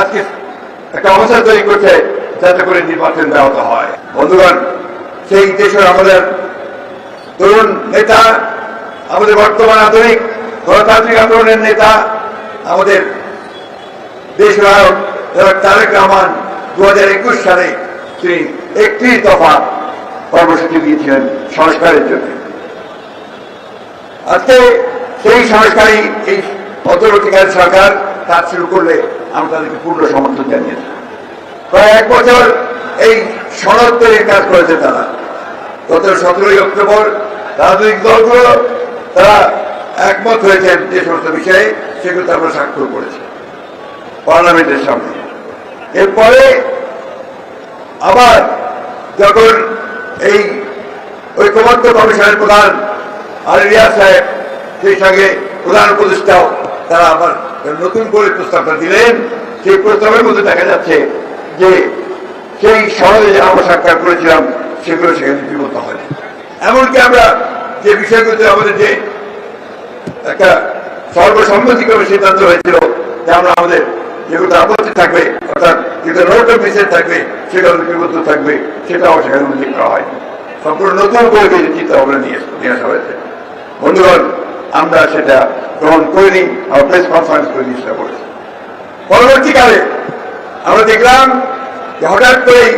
আজকে একটা অবস্থা তৈরি করছে, যাতে করে নির্বাচন ব্যাহত হয়। বন্ধুগণ, সেই দেশের আমাদের তরুণ নেতা, আমাদের বর্তমান আধুনিক গণতান্ত্রিক আন্দোলনের নেতা, আমাদের দেশ নায়ক তারেক রহমান দু হাজার একুশ সালে তিনি একটি দফা কর্মসূচি দিয়েছিলেন সংস্কারের জন্য। আজকে সেই সংস্কারই এই অন্তর্বর্তীকালীন সরকার কাজ শুরু করলে আমরা তাদেরকে পূর্ণ সমর্থন জানিয়েছি। প্রায় এক বছর এই সনদ তৈরির কাজ করেছে তারা। গত সতেরোই অক্টোবর রাজনৈতিক দলগুলো তারা একমত হয়েছেন যে সমস্ত বিষয়ে সেগুলো আমরা স্বাক্ষর করেছি পার্লামেন্টের সামনে। এরপরে আবার যখন এই ঐক্যবদ্ধ কমিশনের প্রধান আলিয়া সাহেব, সেই সঙ্গে প্রধান উপদেষ্টাও তারা আবার নতুন করে প্রস্তাবটা দিলেন, সেই প্রস্তাবের মধ্যে দেখা যাচ্ছে যে সেই যে আমরা সাক্ষাৎ করেছিলাম, সেগুলো সেখানে বিমত হয় এমনকি আমরা যে বিষয়গুলোতে আমাদের যে একটা সর্বসম্মতিক্রমে সিদ্ধান্ত হয়েছিল, যে আমরা আমাদের যেগুলো আপত্তি থাকবে, অর্থাৎ যেগুলো রোড অফিসে থাকবে, সেগুলো লিপিবদ্ধ থাকবে, সেটাও সেখানে উল্লেখ করা হয় সম্পূর্ণ নতুন করে চিন্তা ভাবনা নিয়ে নিয়ে আসা হয়েছে। বন্ধুগণ, আমরা সেটা গ্রহণ করিনি, আমরা প্রেস কনফারেন্স করে চেষ্টা করেছি পরবর্তীকালে আমরা দেখলাম যে হঠাৎ করেই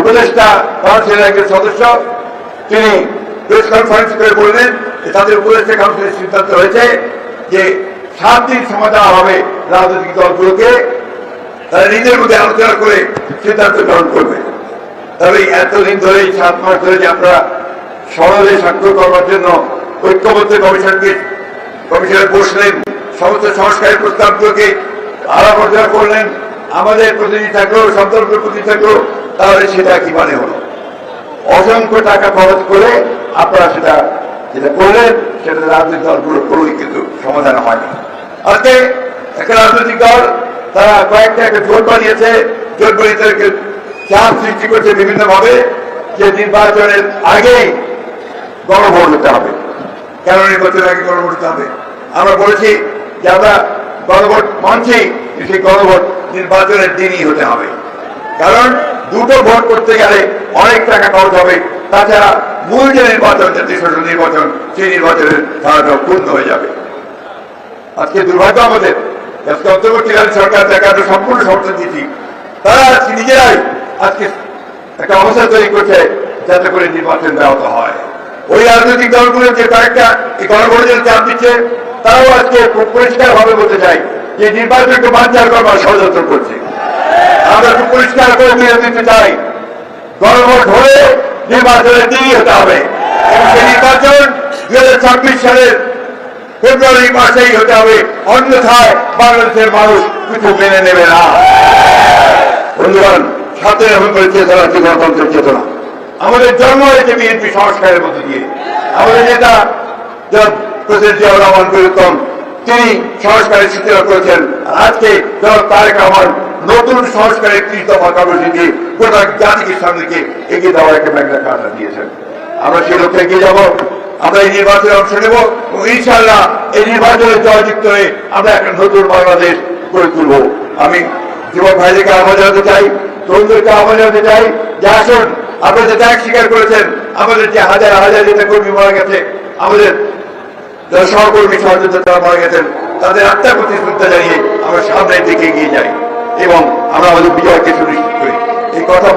উপদেষ্টা কাউন্সিলের একজন সদস্য, তিনি প্রেস কনফারেন্স করে বললেন যে তাদের উপদেষ্টা কাউন্সিলের সিদ্ধান্ত হয়েছে যে সাত দিন সময় দেওয়া হবে রাজনৈতিক দলগুলোকে, তারা নিজের মধ্যে আলোচনা করে সিদ্ধান্ত গ্রহণ করবে। তবে এতদিন ধরে সাত মাস ধরে যে আপনারা সরলে স্বাক্ষর করবার জন্য ঐক্যবদ্ধ কমিশনকে কমিশনে বসলেন, সমস্ত সংস্কারের প্রস্তাবগুলোকে আলাপ আলোচনা করলেন। আমাদের প্রতিনিধি থাকলেও সন্তর্কের প্রতিনিধি থাকলেও, তাহলে সেটা কি মানে হলো? অসংখ্য টাকা খরচ করে আপনারা সেটা যেটা করলেন সেটা রাজনৈতিক দলগুলো করেই কিন্তু সমাধান হয়নি। আজকে একটা রাজনৈতিক দল, তারা কয়েকটা একটা জোট বানিয়েছে। জোট বানিয়ে চাপ সৃষ্টি করছে বিভিন্ন ভাবে যে নির্বাচনের আগেই গণভোট হতে হবে। কেন নির্বাচনের আগে গণভোট হবে? আমরা বলেছি যে আমরা গণভোট মানছি সেই গণভোট নির্বাচনের দিনই হতে হবে। কারণ দুটো ভোট করতে গেলে অনেক টাকা খরচ হবে। তাছাড়া মূল যে নির্বাচন, জাতীয় সংসদ নির্বাচন, সেই নির্বাচনের ধারাটা পূর্ণ হয়ে যাবে। আজকে দুর্ভাগ্য আমাদের। অন্তর্বর্তীকালীন সরকার তাকে আমরা সম্পূর্ণ সমর্থন দিচ্ছি। তারা আজকে নিজেরাই আজকে একটা অবস্থা তৈরি করছে যাতে করে নির্বাচন ব্যাহত হয়। ওই রাজনৈতিক দলগুলো যে কয়েকটা গণভোটের চাপ দিচ্ছে, তারাও আজকে খুব পরিষ্কার ভাবে বলতে চাই যে নির্বাচনকে বাঞ্চার করবার ষড়যন্ত্র করছে। আমরা খুব পরিষ্কার করে মেনে দিতে চাই। গণভোট হলে নির্বাচনের দিনই হতে হবে। এবং সেই নির্বাচন দুই হাজার ছাব্বিশ সালের ফেব্রুয়ারি মাসেই হতে হবে। অন্যথায় বাংলাদেশের মানুষ কিছু মেনে নেবে না। বন্ধুগণ, সাতই নভেম্বরের চেতনা গণতন্ত্রের চেতনা। আমাদের জন্ম হয়েছে বিএনপি সংস্কারের মধ্যে দিয়ে। আমাদের নেতা প্রেসিডেন্ট জিয়াউর রহমান বীরুত্তম তিনি সংস্কারের সূচনা করেছেন। আজকে জনাব তারেক রহমান নতুন সংস্কারের একত্রিশ দফা কর্মসূচি গোটা জাতিকে সামনেকে এগিয়ে দেওয়ার একটা ম্যাগনা কাটা দিয়েছেন। আমরা সেই লক্ষ্যে এগিয়ে যাব। আমরা এই নির্বাচনে অংশ নেব এবং ইনশাল্লাহ এই নির্বাচনে জয়যুক্ত হয়ে আমরা একটা নতুন বাংলাদেশ গড়ে তুলব। আমি যুবক ভাইদেরকে আহ্বান জানাতে চাই, তরুণদেরকে আহ্বান জানাতে চাই যে আসুন আপনাদের ত্যাগ স্বীকার করেছেন, আমাদের যে হাজার হাজার যেটা কর্মী মারা গেছে, আমাদের যারা সহকর্মী সহযোদ্ধা মারা গেছেন, তাদের আত্মার প্রতি শ্রদ্ধা জানিয়ে আমরা সামনের দিকে এগিয়ে যাই এবং আমরা আমাদের বিজয়কে সুনিশ্চিত করি। এই কথা